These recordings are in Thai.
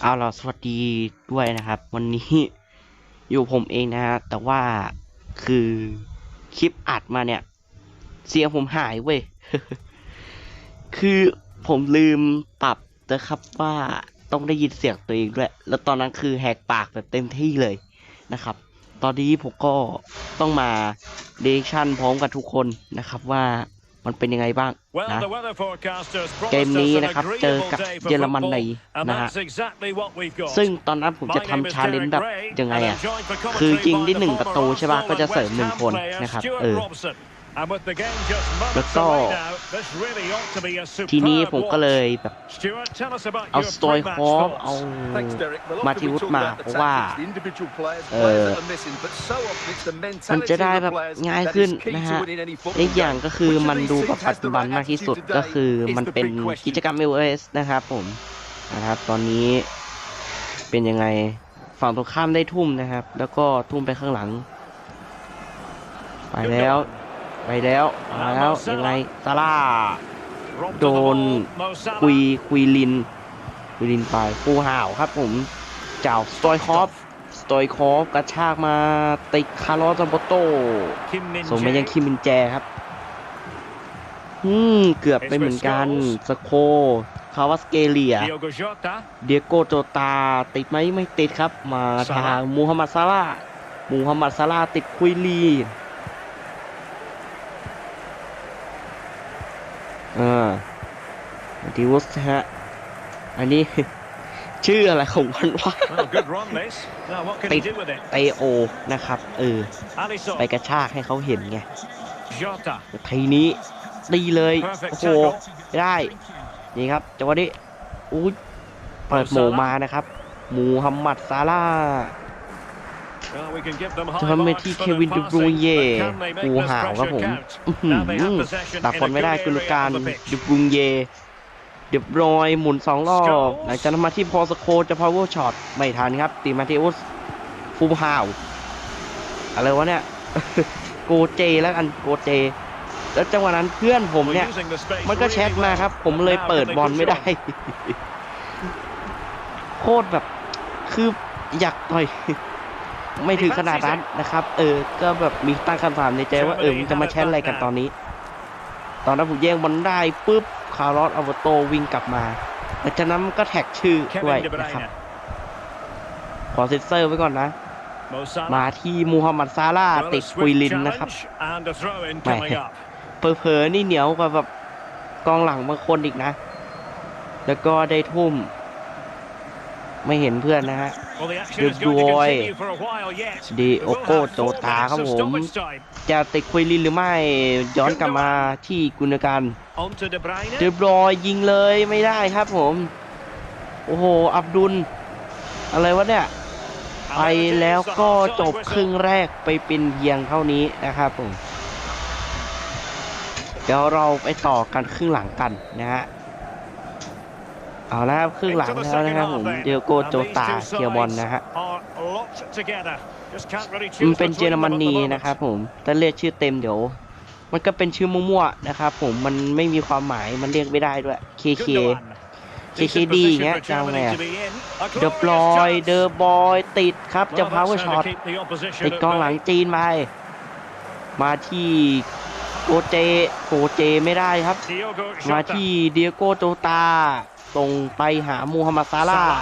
เอาล่ะสวัสดีด้วยนะครับ วันนี้อยู่ผมเองนะฮะแต่ว่าคือคลิปอัดมาเนี่ย เสียงผมหายเว้ยคือผมลืมปรับนะครับว่าต้องได้ยินเสียงตัวเองด้วย แล้วตอนนั้นคือแหกปากแบบเต็มที่เลยนะครับ ตอนนี้ผมก็ต้องมาเดชั่นพร้อมกับทุกคนนะครับว่า มันเป็นยังไงบ้าง Well, นะ the weather forecasters เกม promised นี้ us an นะครับเจอ agreeable กับ day for เยอรมันใน football, and นะฮะ that's exactly what we've got. ซึ่งตอนนั้นผมจะ My name ทำ is ชาเลน Derek จ์แบบ Ray, ยังไง and อะ I'm joined for คือ commentary ยิง by ได้ the หนึ่ง former ประตูใช่ป่ะ Arsenal ก็จะ and เสริม West หนึ่ง Ham คน player นะครับ Stuart เออ Robson. And with the game just แล้ว moments ก็ away now, this really ought to be a ทีนี้ superb ผมก็เลย watch. แบบ Stuart, tell us about เอา your สโตย pre-match คอฟ thoughts. เอา Thanks, Derek. Well, มา often ทิ we วุฒ talk มา about เพ the ราะว่า tactics, the individual players, เอ players อ that are missing, but so often it's the มันจะ mentality ได้ of แบ the บ players ง่าย that ขึ้น is key นะ to ฮะ winning any อี football กอย่าง game. ก็คือ Which of มัน these ดูแบบ things ปัจ has จุ the บัน right มากที่สุด attitude ก็คือ today มัน is the เป็น big question. กิจกรรม LS นะครับผมนะครับตอนนี้เป็นยังไงฝั่งตรงข้ามได้ทุ่มนะครับ แล้วก็ทุ่มไปข้างหลัง ไปแล้ว ไปแล้วมาแล้วยังไงซาร่า Robbed of the โดน ball, Mo Salah. คุยคุยลินคุยลินไปฟูห่าวครับผมเจ้าสโตยคอฟสโตยคอฟกระชากมาติดคาร์ลอสซัมโบโต Kim Min ส่งมายัง Jae. คิมมินแจครับอืมเกือบไปเหมือนกันสโคคาวาสเกเลีย Diogo Jota. เดียโกโจตาติดไหมไม่ติดครับ มาทางมูฮัมหมัดซาร่าห์มูฮัมหมัดซาร่าห์ติดคุยลีเออ ดิวส์ฮะ อันนี้ ชื่ออะไรของมันวะ Well, good run this. Now what can he do with it? ไตโอนะครับ เออ Alisson. ไปกระชากให้เขาเห็นไง Jota. ทีนี้ตีเลย Perfect โอ้โห tackle. ไม่ได้ นี่ครับจังหวะนี้อุ้ยเปิดโหมมานะครับ มูฮัมหมัดซาร่าห์ Well, we can give them จะ high ทำไป marks ที่ for เค their วินดูบรู passing, เย่ but can they make กู this หาวครับ pressure ผม count? อื้อหื Now they อ have possession ตัด in คน a ไม่ได้ good กุล area การ of the pitch. ดูบรูเย่ เรียบร้อยหมุนสองรอบ หลังจากนั้นมาที่พอสโคจะ power shot ไม่ทันครับ ตีมาเทอุสฟูมฮาว อะไรวะเนี่ย โกเจแล้วกันโกเจ แล้วจังหวะนั้นเพื่อนผมเนี่ย มันก็แชทมาครับ ผมเลยเปิดบอลไม่ได้ โคตรแบบ คืออยากต่อย ไม่ถึงขนาดนั้นนะครับ เออ ก็แบบมีตั้งคำถามในใจว่าเออมันจะมาแชทอะไรกันตอนนี้ ตอนนั้นผมแย่งบอลได้ปุ๊บ คาร์ลอสอัลเบโตวิ่งกลับมาหลังจากนั้นมันก็แท็กชื่อด้วย Kevin De นะครับ Bruyne. ขอเซ็นเซอร์ไว้ก่อนนะ Mo Salah. มาที่มูฮัมหมัดซาร่าห์ Well, ติด a คุย swift ลินนะครับ challenge and a throw-in Mày. coming up. เผลอๆนี่เหนียวกว่าแบบกองหลังบางคนอีกนะ แล้วก็ได้ทุ่ม ไม่เห็นเพื่อนนะฮะ Well, the action Good is going to boy. continue for a while yet. Di We will Oko have four Jota minutes ครับ of ผม stoppage time. จะติดคุยลินหรือไม่ย้อนกลับมาที่กุนการ On to De Bruyne. เรียบร้อยยิงเลยไม่ได้ครับผม โอ้โห อับดุล อะไรวะเนี่ย ไป And there it is, แล้ว the ก็ half-time จบ whistle. ครึ่งแรกไปเป็นเพียงเท่านี้นะครับผม เดี๋ยวเราไปต่อกันครึ่งหลังกันนะฮะ เอาละครับครึ่งหลังแล้วนะครับผมเดียโกโจตาเคียบอลนะฮะมันเป็นเยอรมนีนะครับผมถ้าเรียกชื่อเต็มเดี๋ยว มันก็เป็นชื่อมั่วๆนะครับผมมันไม่มีความหมายมันเรียกไม่ได้ด้วย KK Gundogan. KKD Decent เงี้ยจะไง Germany อะเดอะบลอยเดอะบอยติดครับจะพาวเวอร์ช็อตติดกองหลังจีนไปมาที่โกเจโกเจไม่ได้ครับ มาที่เดียโกโจตา ส่งไปหามูฮัมหมัดซาร่าห์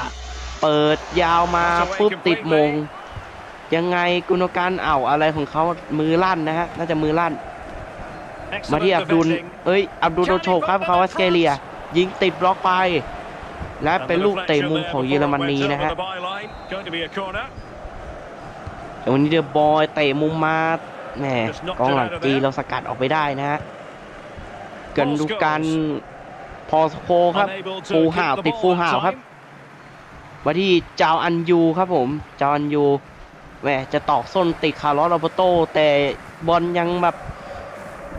เปิดยาวมาปุ๊บติดมง ยังไงกุนการเอ่าอะไรของเขามือลั่นนะฮะ น่าจะมือลั่น มา Excellent ที่อับดุล defending. เอ้ย อับดุลโดโชคครับเขาวัสเกเลีย ยิงติดบล็อกไป และ And เป็น the ลูกเตะ deflection มุม there ของ before เยอร it ม went นี over นะฮะ the byline. Going to be a corner. แต่วันนี้เดอะบอยเตะมุมมาแหม Just knocked กองหลัง it out of จี there. เราสกัดออกไปได้นะฮะกันดูกัน พอสโคครับ Unable to ฟู keep ห่าว the ติด ball ฟู that ห่าวครับ time. มาที่จาวอันยูครับผมจาวอันยูแหมจะตอกส้นติดคาร์ลอสโรเบโต แต่บอลยังแบบ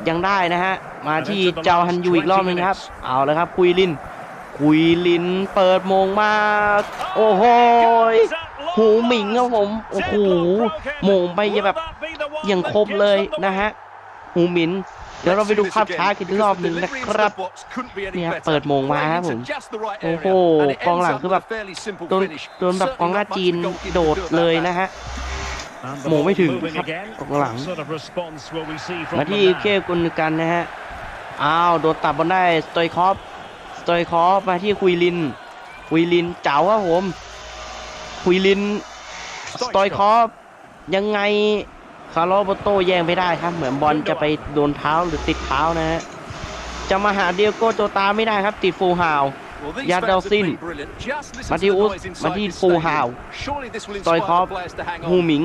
ยังได้นะฮะ มาที่จาวอันยูอีกรอบหนึงครับ เอาเลยครับ คุยลิน คุยลินเปิดโมงมา โอ้โหย Goes that long หูหมิงครับผม pass. โอ้โห Deadlock broken. โมงไปแบบ Will that be the one อย่าง that ครบ gives เลย them the นะ win? ฮะ หูหมิน เดี๋ยวเราไปดูภาพช้ากันอีกรอบหนึ่งนะครับเนี่ยเปิดโมงมาครับผมโอ้โหกองหลังคือแบบโดนโดนแบบกองหน้าจีนโดดเลยนะฮะโมงไม่ถึงครับกองหลังมาที่เคกุนกันนะฮะอ้าวโดนตับบอลได้สโตยคอฟสโตยคอฟมาที่คุยลิน คุยลินเจ๋าครับผมคุยลินสโตยคอฟยังไง คาร์โลโบโตแย่งไม่ได้ครับ เหมือนบอลจะไปโดนเท้าหรือติดเท้านะฮะจะมาหาเดียโก้โจตาไม่ได้ครับ ติดฟูลฮาวยัดเดลซินมาที่อุสมาที่ฟูลฮาวสตอยคอฟฮูหมิง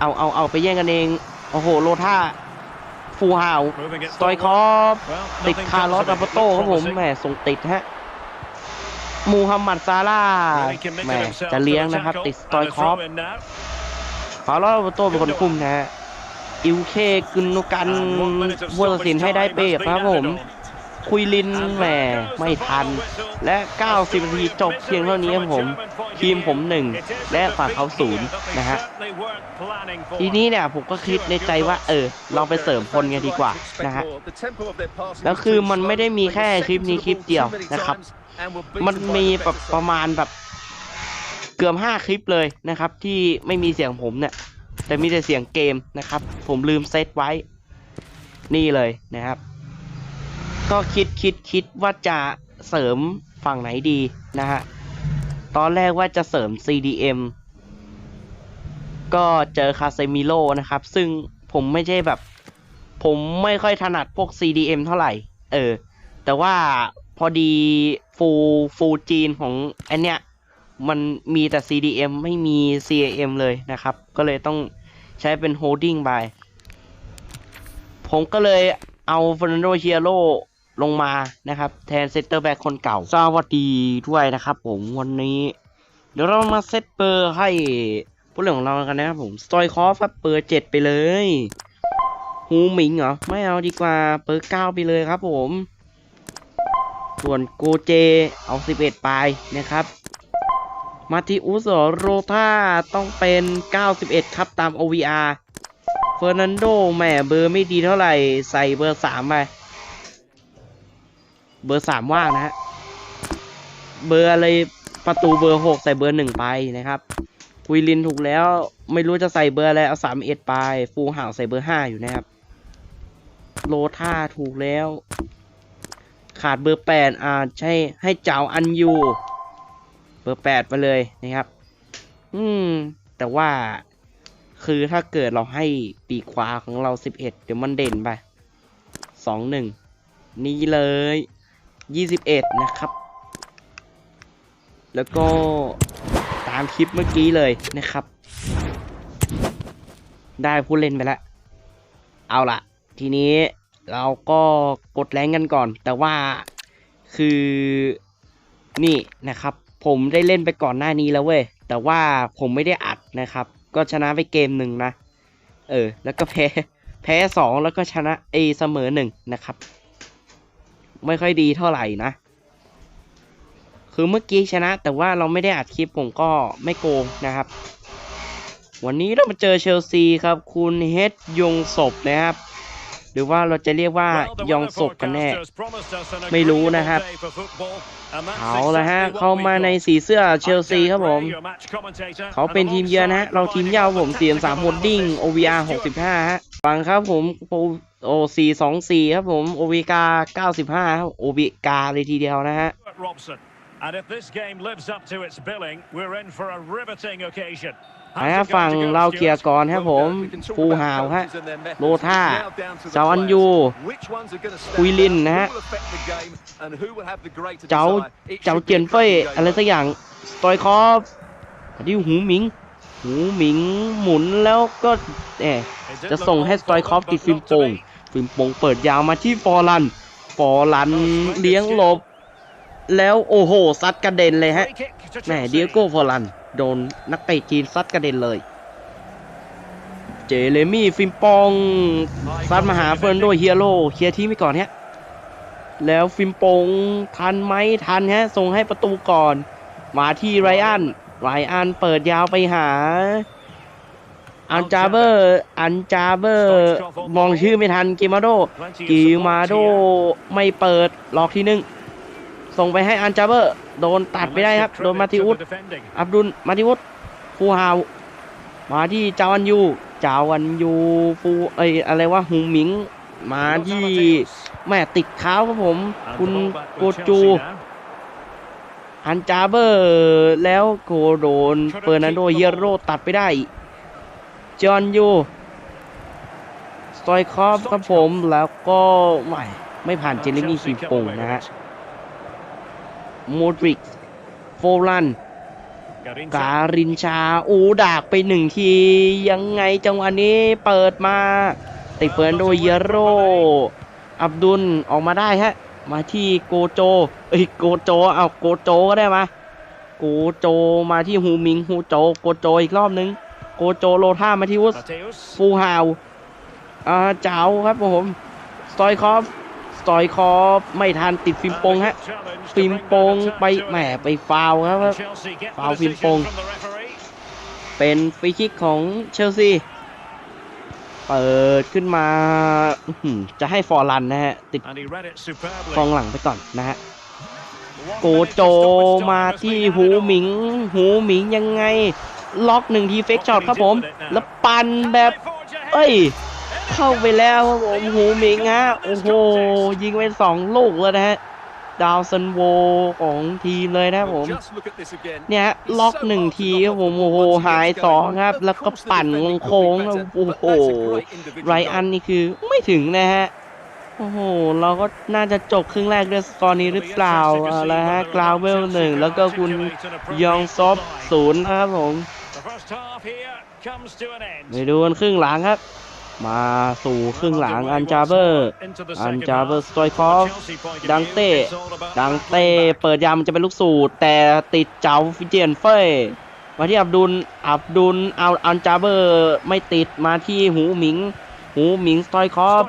เอาเอาเอาไปแย่งกันเอง โอ้โห โลท่าฟูลฮาว Moving it สโตยคอ forward. ฟ Well, ติด nothing คาร์ลอส comes อั of ป it โต้ครับผม promising. แหมส่งติดฮะมูฮัมหมัดซาร่าห์ Really committed แหม himself จะ to เลี้ยง the นะครับ tackle ติดสโตอย and a คอฟ throw in now. คาร์ลอสอัปโต้เป็นคนคุมนะฮะอิวเคกุนนุกัน And one minute of วัวตัดสิน stoppage ให้ได้ time เปรียบ has ครับ been ผม added on. คุยลิน And แหม there goes ไม่ the ทัน final whistle. และ A 90 นาที story of จบเพียงเท่านี้ครับ misery ผม from a German point of ทีมผม view. หนึ่ง It is a และฝั่งเขา defeat ศูนย์ here that they นะฮะ certainly weren't planning for. ทีนี้เนี่ยผมก็คิดในใจว่า เออ เราไปเสริมคนกันดีกว่านะฮะแล้วคือมันไม่ได้มีแค่คลิปนี้คลิปเดียวนะครับ มันมีแบบประมาณแบบ เกือบห้าคลิปเลยนะครับ ที่ไม่มีเสียงผมเนี่ย แต่มีแต่เสียงเกมนะครับ ผมลืมเซตไว้ นี่เลยนะครับ ก็คิดคิดคิดว่าจะเสริมฝั่งไหนดีนะฮะตอนแรกว่าจะเสริม CDM ก็เจอคาเซมิโลนะครับ ซึ่งผมไม่ใช่แบบ ผมไม่ค่อยถนัดพวก CDM เท่าไหร่ เออ แต่ว่าพอดีฟูฟูจีนของอันเนี้ย มันมีแต่ CDM ไม่มี CAM เลยนะครับ ก็เลยต้องใช้เป็น holding by ผมก็เลยเอาฟ e ร์นันโดเชียโ o ลงมานะครับ แทนเซตเตอร์แบ็กคนเก่า สวัสดีด้วยนะครับผมวันนี้ เดี๋ยวเรามาเซตเปอร์ให้ผู้เล่นของเรากันนะครับผมสตอยคอฟเปอร์เจ็ดไปเลยฮูหมิงเหรอ ไม่เอาดีกว่าเปอร์เก้าไปเลยครับผม ส่วนโกเจเอาสิบเอ็ดไปนะครับ มาติอุสโรธาต้องเป็น 91 ครับตาม OVR เฟอร์นันโดแหมเบอร์ไม่ดีเท่าไหร่ ใส่เบอร์สามไป เบอร์สามว่างนะฮะ เบอร์อะไรประตูเบอร์หกใส่เบอร์หนึ่งไปนะครับคุยลินถูกแล้วไม่รู้จะใส่เบอร์อะไร เอาสามเอ็ดไป ฟูห่าวใส่เบอร์ห้าอยู่นะครับ โลท่าถูกแล้ว ขาดเบอร์แปดอ่าใช่ให้เจ้าอันยู เบอร์แปดไปเลยนะครับ อืม แต่ว่าคือถ้าเกิดเราให้ปีกขวาของเราสิบเอ็ดเดี๋ยวมันเด่นไปสองหนึ่งนี่เลยยี่สิบเอ็ดนะครับ แล้วก็ตามคลิปเมื่อกี้เลยนะครับ ได้ผู้เล่นไปแล้ว เอาละทีนี้เราก็กดแรงกันก่อน แต่ว่าคือนี่นะครับ ผมได้เล่นไปก่อนหน้านี้แล้วเว้ย แต่ว่าผมไม่ได้อัดนะครับ ก็ชนะไปเกมหนึ่งนะ เออ แล้วก็แพ้ แพ้สองแล้วก็ชนะเอยเสมอหนึ่งนะครับ ไม่ค่อยดีเท่าไหร่นะ คือเมื่อกี้ชนะ แต่ว่าเราไม่ได้อัดคลิปผมก็ไม่โกงนะครับ วันนี้เรามาเจอเชลซีครับ คุณเฮดยงศพนะครับหรือว่าเราจะเรียกว่า Well, the ยอง weather ศพกันแน่ forecasters promised us an ไม่รู้ agreeable นะครับ day for football, and that's เอาละฮะ exactly what เข้า we've มาใน got. สีเสื้อเชล I'm ซี Derek ครับผม Ray, your match commentator, เขาเป็น and ทีมเยือนนะฮะ alongside เราทีมเย่าผม providing เสียง all the สามโฮดดิ้ง tactical OVR analysis. หกสิบห้าฮะ ฟังครับผมโอโอสี่สองสี่ครับผม OVK เก้าสิบห้าครับ OVK เลยทีเดียวนะฮะ Stuart Robson. And if this game lives up to its billing, we're in for a riveting occasion. ไปฮะฝั่งเราเคลียร์ก่อนครับผมฟูหาวฮะโลท่าเจ้าอันยูคุยลินนะฮะเจ้าเจ้าเจียนเฟ้ยอะไรสักอย่างสตอยคอฟที่หูหมิง หูหมิงหมุนแล้วก็แหมจะส่งให้สตอยคอฟติดฟิล์มโป่งฟิล์มโป่งเปิดยาวมาที่ฟอร์ลันฟอร์ลันเลี้ยงหลบ แล้วโอ้โหซัดกระเด็นเลยฮะ แหมเดียโก้ฟอลัน โดนนักเตะจีนซัดกระเด็นเลย เจเรมี่ฟิมปองซัดมาหาเฟิร์นโดเฮียโร่เคลียร์ทีมไปก่อนฮะแล้วฟิมปองทันไหมทันฮะส่งให้ประตูก่อน มาที่ไรอันไรอันเปิดยาวไปหา อันจาเบอร์อันจาเบอร์มองชื่อไม่ทันกิมาโดกิมาโดไม่เปิดหลอกทีหนึ่ง ส่งไปให้อันจาเบอร์โดนตัดไปได้ครับโดนมาติอุสอับดุลมาติอุสฟูฮาวมาที่จาวันยูจาวันยูฟูเอ้ยอะไรวะหุงหมิง มาที่แม่ติดเท้าครับผม คุณโกจูอันจาเบอร์แล้วโกโดนเฟอร์นันโดเยโรตัดไปได้ จอห์นยูสตอยคอฟครับผมแล้วก็ไม่ไม่ผ่านเจเรมี่คีปงนะฮะ โมดริก โฟลัน การินชา อูดากไปหนึ่งที ยังไงจังหวะนี้เปิดมา ติดเฟอร์นันโดเยโร อับดุลออกมาได้ฮะ มาที่โกโจ เอ้ยโกโจ เอาโกโจก็ได้มา โกโจมาที่ฮูมิงฮูโจ โกโจอีกรอบนึง โกโจโลท่ามาที่วุสฟูฮาวอ่าเจ้าครับผมสตอยคอฟ สตอยคอฟไม่ทันติดฟิล์มโปงฮะ ฟิล์มโปงไปแหมไปฟาวล์ครับฟาวล์ฟิล์มโปง เป็นฟรีคิกของเชลซี เปิดขึ้นมาอื้อหือจะให้ฟอร์ลันนะฮะ ติดกองหลังไปก่อนนะฮะ โกโจมาที่หูหมิง หูหมิงยังไง ล็อกหนึ่งทีเฟกช็อตครับผม แล้วปันแบบ เอ้ย เข้าไปแล้วครับผมหูหมิงฮะโอ้โหยิงไปสองลูกเลยนะฮะดาวซันโวของทีมเลยนะครับผม Just look at this again. เนี่ยฮะล็อกหนึ่งทีครับผมโอ้โหหายสองครับ แล้วก็ปั่นโค้งๆโอ้โหไรอันนี่คือไม่ถึงนะฮะโอ้โห เราก็น่าจะจบครึ่งแรกด้วยสกอร์นี้หรือเปล่าเอาละฮะกราวเวลหนึ่งแล้วก็คุณยองซอฟศูนย์นะครับผมไปดูกันครึ่งหลังครับ มาสู่ครึ่งหลังอันจาเบอร์ อันจาเบอร์สตอยคอฟ ดังเต้ดังเต้เปิดยามมันจะเป็นลูกสูตรแต่ติดเจ้าฟิเจียนเฟยมาที่อับดุล อับดุลเอาอันจาเบอร์ไม่ติดมาที่หูหมิง หูหมิงสตอยคอฟ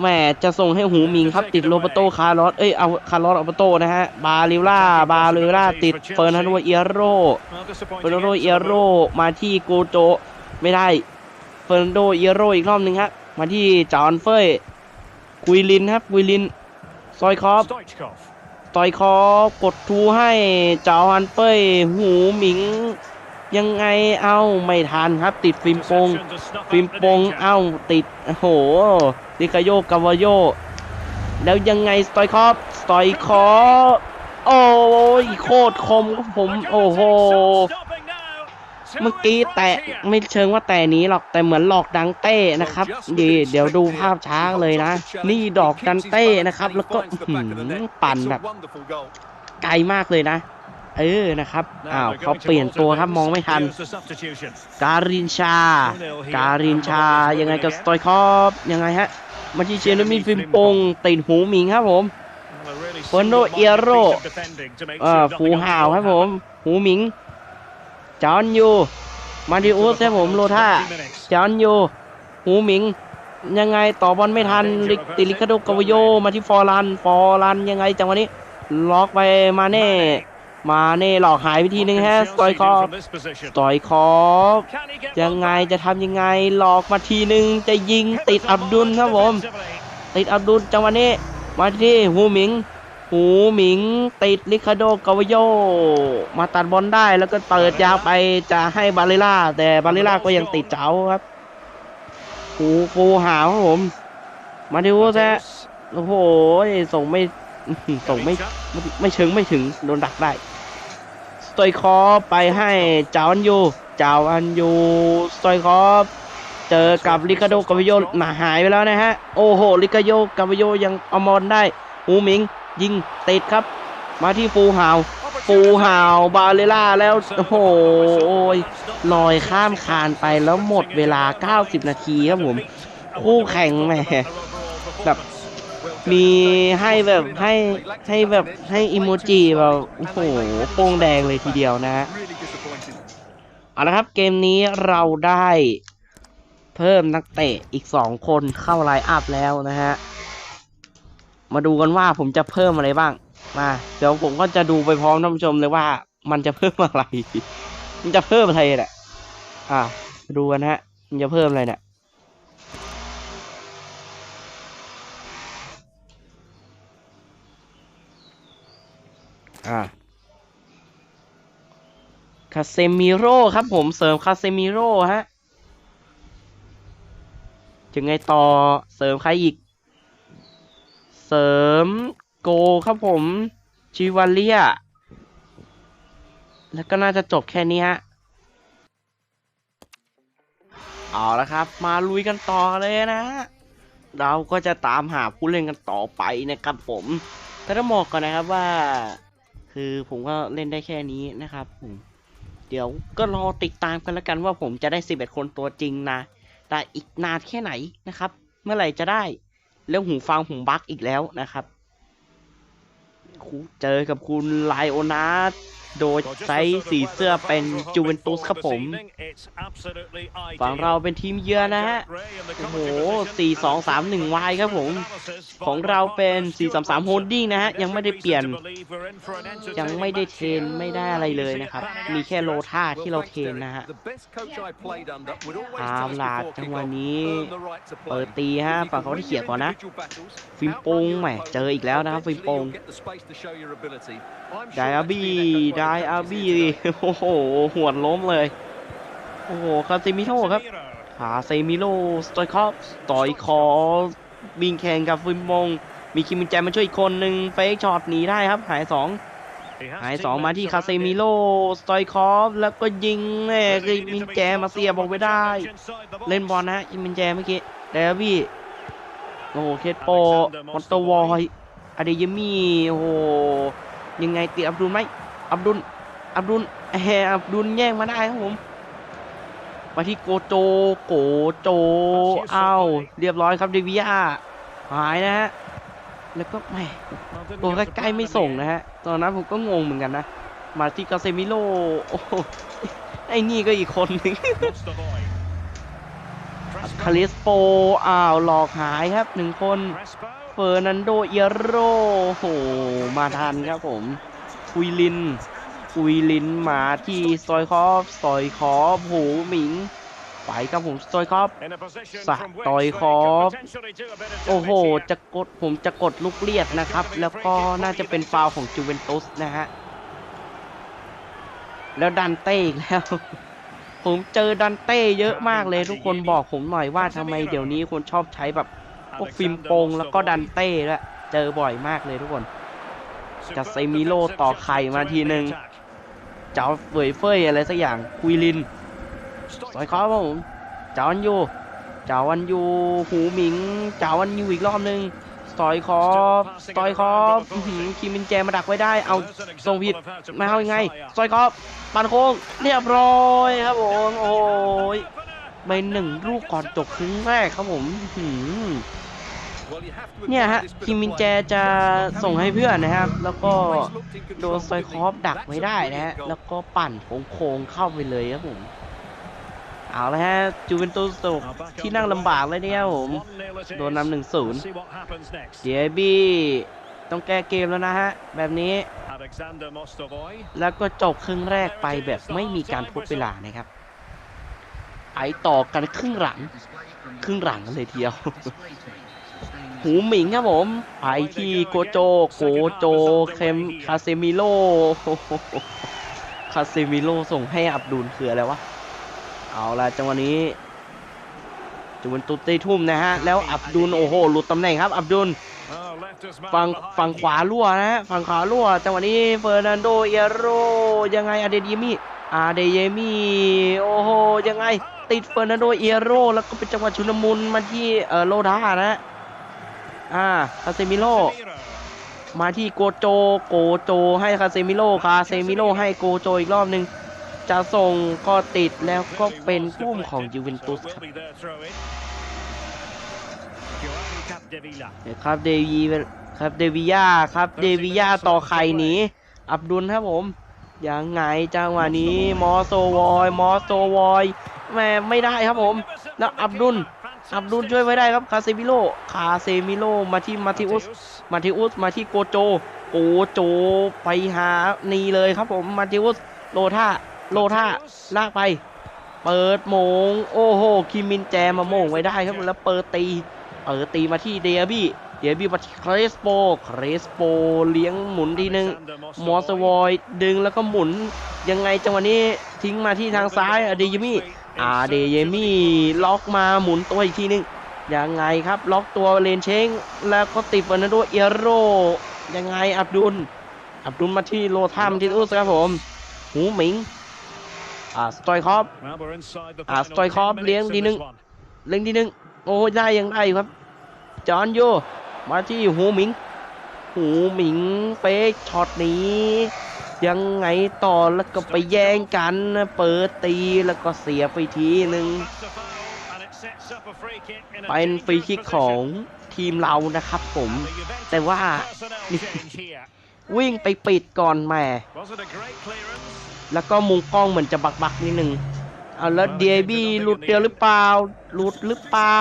แหมจะส่งให้หูหมิงครับติดโรเบโตคาร์ลอสเอ้ยเอาคาร์ลอสอัลเบโตนะฮะ บาลิล่า บาลิล่าติดเฟิร์นันโดเอโรเฟอร์นันโดเอโรมาที่โกโจไม่ได้ เฟอร์นันโดเอียโรอีกรอบหนึ่งครับมาที่จอห์นเฟยกุยลินครับกุยลินซอยคอฟต่อยคอกดทูให้เจ้าฮันเป้ยหูหมิง ยังไงเอ้าไม่ทันครับ ติดฟิล์มโปงฟิล์มโปงเอ้าติดโอ้โหดิคาโยกาวาโย แล้วยังไงสตอยคอฟสตอยคอฟโอ้ยโคตรคมครับผมโอ้โห เมื่อกี้แตะไม่เชิงว่าแต่นี้หรอกแต่เหมือนหลอกดังเต้นะครับดีเดี๋ยวดูภาพช้าเลยนะ นี่ดอกดันเต้นะครับ แล้วก็หือปั่นแบบไกลมากเลยนะ เออนะครับอ้าวเขาเปลี่ยนตัวครับมองไม่ทัน การินชา การินชายังไงกับสตอยคอฟยังไงฮะมาที่เชนมีฟิมปงติดหูมิงครับผมเฟอร์โนเอโรเอ่อฟูฮาวครับผม หูมิง จอนยูมาดิอุสครับผมโลท่าจอนยูหูหมิง ยังไงต่อบอลไม่ทันลิติลิคาโดกาวโยมาที่ฟอร์ลันฟอร์ลันยังไงจังหวะนี้ล็อกไปมาเน่มาเน่หลอกหายไปทีนึงฮะสตอยคอฟสตอยคอฟยังไงจะทำยังไงหลอกมาทีนึงจะยิงติดอับดุลครับผมติดอับดุลจังหวะนี้มาที่หูหมิง หูหมิงติดลิคาโดกาวโย มาตัดบอลได้แล้วก็เปิดยาวไปจะให้บาลิล่า แต่บาลิล่าก็ยังติดเจ้าครับฟูฟูหาวครับผม มาดิวแซะโอ้โหส่งไม่ส่งไม่ไม่เชิงไม่ถึงโดนดักได้สตอยคอไปให้เจ้าอันยูเจ้าอันยูสตอยคอเจอกับลิคาโดกาวโยหนาหายไปแล้วนะฮะโอ้โหลิคาโยกาวโยยังอมอนได้หูหมิง ยิงติดครับ มาที่ฟูหาวฟูหาวบาเลล่าแล้วโอ้โหลอยข้ามคานไปแล้วหมดเวลา 90 นาทีครับผมคู่แข่งแหมแบบมีให้แบบให้ให้แบบให้อิโมจิแบบโอ้โหโป้งแดงเลยทีเดียวนะฮะ Really disappointing. เอาละครับเกมนี้เราได้เพิ่มนักเตะอีกสองคนเข้าไลน์อัพแล้วนะฮะ มาดูกันว่าผมจะเพิ่มอะไรบ้าง มาเดี๋ยวผมก็จะดูไปพร้อมท่านผู้ชมเลยว่า มันจะเพิ่มอะไร มันจะเพิ่มอะไรแหละอ่าดูกันฮะ มันจะเพิ่มอะไรเนี่ยอ่าคาเซมิโร่ครับผมเสริมคาเซมิโร่ฮะจะไงต่อเสริมใครอีก สริมโกครับผมชิวาเลีย แล้วก็น่าจะจบแค่นี้ฮะ เอาละครับ มาลุยกันต่อเลยนะฮะเราก็จะตามหาผู้เล่นกันต่อไปนะครับผมแต่ต้องบอกก่อนนะครับว่า คือผมก็เล่นได้แค่นี้นะครับผมเดี๋ยวก็รอติดตามกันแล้วกันว่าผมจะได้ 11 คนตัวจริงนะ แต่อีกนานแค่ไหนนะครับ เมื่อไหร่จะได้ แล้วหูฟังผมบั๊กอีกแล้วนะครับเจอกับคุณไลโอนาร์ด โดยใช้สีเสื้อเป็นจูเวนตุสครับผม ฝั่งเราเป็นทีมเยือนนะฮะ โอ้โห 4 2 3 1 Y ครับผม ของเราเป็น 4 3 3 Holding นะฮะ ยังไม่ได้เปลี่ยน ยังไม่ได้เทรนไม่ได้อะไรเลยนะครับ มีแค่โลท่าที่เราเทรนนะฮะ The best coach I played under would always เอา tell us ล่ะ before จังหวะ kickoff, นี้ earn the right to เปิ play. ดตีฮะ If you ฝั่ง can เขาที่ win เขีย your ก่อนนะ individual battles, ฟิมโปง outrun your แหม opponent, เจออีกแล้วนะครับฟิมโปง ไดอาบี้ไดอาบี้โอ้โหหวดล้มเลย โอ้โหคาเซมิโร่ครับขาเซมิโลสตอยคอฟสตอยคอบิงแข่งกับฟิมมง มีคิมินแจมาช่วยอีกคนหนึ่งเฟกช็อตหนีได้ครับ หายสองหายสองมาที่คาเซมิโลสตอยคอฟ แล้วก็ยิงแม่คิมมินแจมาเสียบออกไปได้ เล่นบอลนะคิมินแจเมื่อกี้เดวี่โอ้โหเคสโปมอนโตวอยอเดยมี่โอ้โห ยังไงตีอับดุลไหมอับดุลอับดุลแฮอับดุลแย่งมาได้ครับผมมาที่โกโจโกโจเอ้าเรียบร้อยครับเดวิยาหายนะฮะแล้วก็แหมตัวใกล้ๆไม่ส่งนะฮะตอนนั้นผมก็งงเหมือนกันนะมาที่กาเซมิโลโอ้โหไอ้นี่ก็อีกคนหนึงคาริสโปอ้าวหลอกหายครับหนึ่งคน เฟอร์นันโดเอโรโอ้โห มาทันครับผมคุยลินคุยลินมาที่สตอยคอฟสตอยคอฟโหหมิงไปครับผมสตอยคอฟสะต่อยคอฟโอ้โห จะกดผมจะกดลูกเลียดนะครับ แล้วก็น่าจะเป็นฟาวล์ของจูเวนตุสนะฮะ แล้วดันเต้อีกแล้ว ผมเจอดันเต้เยอะมากเลยทุกคนบอกผมหน่อยว่าทำไมเดี๋ยวนี้คนชอบใช้แบบ พวกฟิล์มโปงแล้วก็ดันเต้ด้วยเจอบ่อยมากเลยทุกคนกับเซมิโลต่อไข่มาทีหนึ่งเจ้าเฟยเฟยอะไรสักอย่างคุยลินสอยคอครับผมเจ้าวันยูเจ้าวันยูหูหมิงเจ้าวันยูอีกรอบหนึงสอยคอฟสอยคอฟคิมินแจมาดักไว้ได้ เอาส่งผิดมาเอายังไงสอยคอฟปันโค้งเรียบร้อยครับผมโอ้ยไปหนึ่งลูกก่อนจบครึ่งแรกครับผมหือ เนี่ยฮะคิมมินแจจะส่งให้เพื่อนนะครับ แล้วก็โดนซอยคอฟดักไว้ได้นะฮะแล้วก็ปั่นโค้งเข้าไปเลยครับผมเอาละฮะจูเวนตุสตกที่นั่งลำบากเลยเนี่ยครับผมโดนนำหนึ่งศูนย์เดียบี้ต้องแก้เกมแล้วนะฮะ แบบนี้ แล้วก็จบครึ่งแรกไปแบบไม่มีการทดเวลานะครับไปต่อกันครึ่งหลัง ครึ่งหลังกันเลยทีเดียว หูหมิงครับผมไปที่โกโจโกโจเคมคาเซมิโลคาเซมิโลส่งให้อับดุลคืออะไรวะ เอาละจังหวะนี้จูเวนตุสได้ทุ่มนะฮะ แล้วอับดุลโอ้โหหลุดตำแหน่งครับ อับดุลฝั่งฝั่งขวารั่วนะฮะฝั่งขวารั่วจังหวะนี้เฟอร์นันโดเอโรยังไงอาเดเยมี่อาเดเยมี่โอ้โหยังไงติดเฟอร์นันโดเอโรแล้วก็เป็นจังหวะชุลมุนมาที่เออโลดานะฮะ อ่าคาเซมิโลมาที่โกโจโกโจให้คาเซมิโลคาเซมิโลให้โกโจอีกรอบหนึ่งจะส่งก็ติดแล้วก็เป็นพุ่มของยูเวนตุสครับครับเดวีครับเดวิยาครับเดวิยาต่อไข่หนีอับดุลครับผมยังไงจังหวะนี้มอโซวอยมอโซวอยแม่ไม่ได้ครับผมแล้วอับดุล อับดุลช่วยไว้ได้ครับคาเซมิโลคาเซมิโลมาที่มาทิอุสมาทิอุสมาที่โกโจโกโจไปหานีเลยครับผมมาทิอุสโลท่าโลท่าลากไป เปิดโมงโอ้โหคิมมินแจมาโมงไว้ได้ครับแล้วเปิดตีเปิดตีมาที่เดียบี้เดียบี้มาที่เครสโปเครสโปเลี้ยงหมุนทีนึงมอสวอยดึงแล้วก็หมุนยังไงจังหวะนี้ทิ้งมาที่ทางซ้ายอเดยมี่ อาเดยมี่ล็อกมาหมุนตัวอีกทีนึงยังไงครับ ล็อกตัวเลนเชงแล้วก็ติดวันนั้นด้วยเอโรยังไงอับดุล อับดุลมาที่โลทามที่อุสครับผม หูหมิงอ่าสตอยคอฟ Well, we're inside the อะ final สตอยคอฟ10เลี้ยง minutes ที of นึง this one. เล็งทีนึงโอ้ได้ยังได้อยู่ครับ จอห์นโยมาที่หูหมิง หูหมิงเป๊กช็อตนี้ ยังไงต่อแล้วก็ไปแย่งกันนะเปิดตีแล้วก็เสียไปทีหนึ่งเป็นฟรีคิกของทีมเรานะครับผม แต่ว่า วิ่งไปปิดก่อนแม่ แล้วก็มุมกล้องเหมือนจะบักบักนิดนึงเอาแล้วเดียบี้หลุดเดียวหรือเปล่า หลุดหรือเปล่า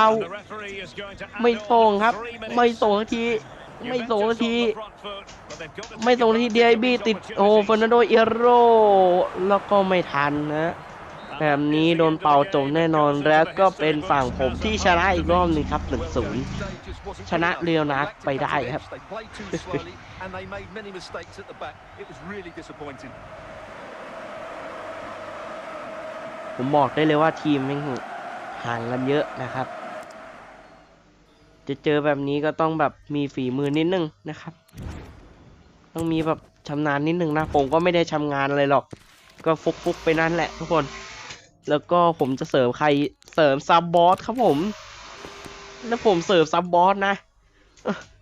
ไม่ส่งครับ ไม่ส่งที ไม่ส่งที ไม่ take ส่งที advantage เดียบี้ติดโอ้เฟอร์นันโดเอโรแล้วก็ไม่ทันนะ แบบนี้โดนเป่าจบแน่นอนแล้วก็เป็นฝั่งผมที่ชนะอีกรอบหนึงครับ1-0ชนะเรียวนัดไปได้ครับ ผมบอกได้เลยว่าทีมแม่งห่างกันเยอะนะครับ จะเจอแบบนี้ก็ต้องแบบมีฝีมือนิดนึงนะครับ ต้องมีแบบชำนาญนิดนึงนะ ผมก็ไม่ได้ชำงานอะไรหรอก ก็ฟุกฟุกๆไปนั่นแหละทุกคน แล้วก็ผมจะเสริมใครเสริมซับบอสครับผม แล้วผมเสริมซับบอสนะ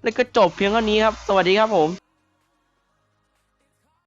แล้วก็จบเพียงเท่านี้ครับ สวัสดีครับผม